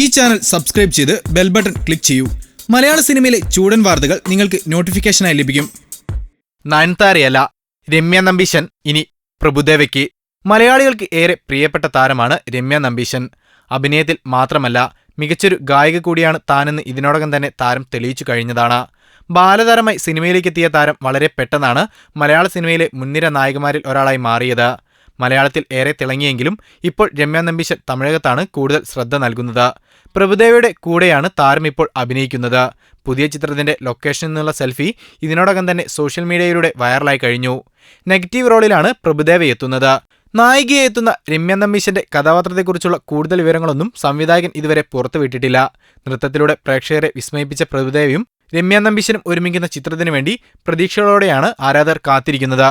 ഈ channel subscribe ചെയ്ത് bell button click ചെയ്യൂ. മലയാള സിനിമയിലെ ചൂടൻ വാർത്തകൾ നിങ്ങൾക്ക് നോട്ടിഫിക്കേഷനായി ലഭിക്കും. നയൻതാരയല്ല രമ്യ നമ്പീശൻ ഇനി പ്രഭുദേവയ്ക്ക്. മലയാളികൾക്ക് ഏറെ പ്രിയപ്പെട്ട താരമാണ് രമ്യ നമ്പീശൻ. അഭിനയത്തിൽ മാത്രമല്ല മികച്ചൊരു ഗായിക കൂടിയാണ് താനെന്ന് ഇതിനോടകം തന്നെ താരം തെളിയിച്ചു കഴിഞ്ഞതാണ്. ബാലതാരമായി സിനിമയിലേക്ക് എത്തിയ താരം വളരെ പെട്ടെന്നാണ് മലയാള സിനിമയിലെ മുൻനിര നായകന്മാരിൽ ഒരാളായി മാറിയത്. മലയാളത്തിൽ ഏറെ തിളങ്ങിയെങ്കിലും ഇപ്പോൾ രമ്യ നമ്പീശൻ തമിഴകത്താണ് കൂടുതൽ ശ്രദ്ധ നൽകുന്നത്. പ്രഭുദേവയുടെ കൂടെയാണ് താരം ഇപ്പോൾ അഭിനയിക്കുന്നത്. പുതിയ ചിത്രത്തിന്റെ ലൊക്കേഷനിൽ നിന്നുള്ള സെൽഫി ഇതിനോടകം തന്നെ സോഷ്യൽ മീഡിയയിലൂടെ വൈറലായി കഴിഞ്ഞു. നെഗറ്റീവ് റോളിലാണ് പ്രഭുദേവ എത്തുന്നത്. നായികയെ എത്തുന്ന രമ്യ നമ്പീശന്റെ കഥാപാത്രത്തെക്കുറിച്ചുള്ള കൂടുതൽ വിവരങ്ങളൊന്നും സംവിധായകൻ ഇതുവരെ പുറത്തുവിട്ടിട്ടില്ല. നൃത്തത്തിലൂടെ പ്രേക്ഷകരെ വിസ്മയിപ്പിച്ച പ്രഭുദേവയും രമ്യ നമ്പീശനും ഒരുമിക്കുന്ന ചിത്രത്തിനു വേണ്ടി പ്രതീക്ഷകളോടെയാണ് ആരാധകർ കാത്തിരിക്കുന്നത്.